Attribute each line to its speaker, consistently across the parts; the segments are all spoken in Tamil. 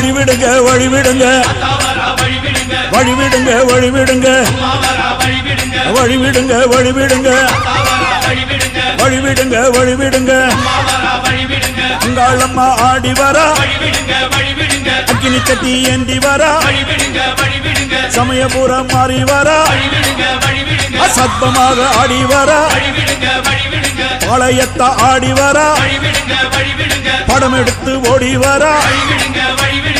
Speaker 1: வழிவிடுங்க வழிவிடுங்க. வழிவிடுங்க வழிவிடுங்க. வழிவிடுங்க வழிவிடுங்க. வழிவிடுங்க வழிவிடுங்க. உங்கள் அம்மா ஆடி வரா. அக்கினி கட்டி ஏந்தி வரா. சமயபுரம் மாறி வரா. அசத்தமாக ஆடி வரா. பாளையத்த ஆடி வரா. படம் எடுத்து ஓடி வரா.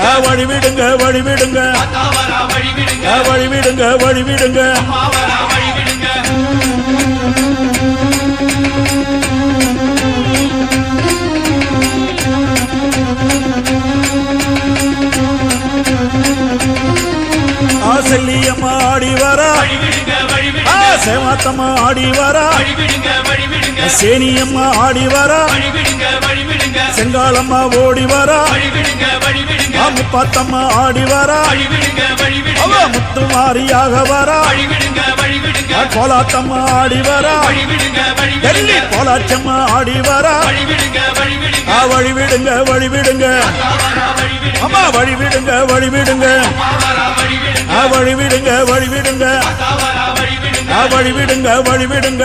Speaker 1: வழிவிடுங்க. வழிவிடுங்க வழிவிடுங்க. வழிவிடுங்க. ஆசல்லியம்மா ஆடி வரா. சேவாத்தம்மா ஆடி வரா. சேனியம்மா ஆடி வரா. செங்காலம்மா ஓடி வரா. முப்பாத்தம்மா ஆடி வரா. அவ முத்து மாரியாக வரா. கோலாத்தம்மா ஆடி வரா. டெல்லி கோலாச்சம்மா ஆடி வரா. வழிவிடுங்க வழிவிடுங்க. அம்மா வழிவிடுங்க வழிவிடுங்க. வழிவிடுங்க வழிவிடுங்க. வழிவிடுங்க வழிவிடுங்க.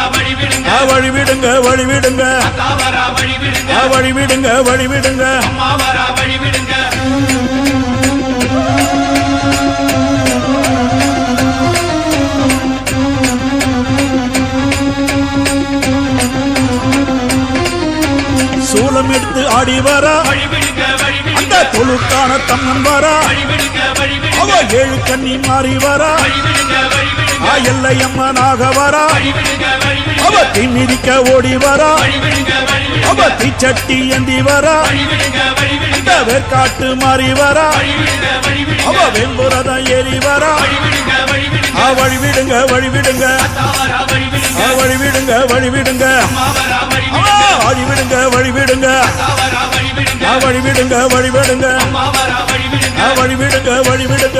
Speaker 1: வழிவிடுங்க வழிவிடுங்க. வழிவிடுங்க வழிவிடுங்க. சூளம் எடுத்து ஆடி வரா. அந்த தொழுக்கான தம்மன் வரா அவ ஏழு கண்ணி மாறி வரா. எல்லையம்மனாக வரா அவ தீ மிதிக்க ஓடி வரா அவ தீச்சட்டி ஏந்தி வரா அந்த வேர்க்காட்டு மாறி வரா அவ வெம்புரத ஏறி வரா வழி விடுங்க வழி விடுங்க வழி விடுங்க வழி விடுங்க வழி விடுங்க வழி விடுங்க வழி விடுங்க வழி விடுங்க வழி விடுங்க வழி விடுங்க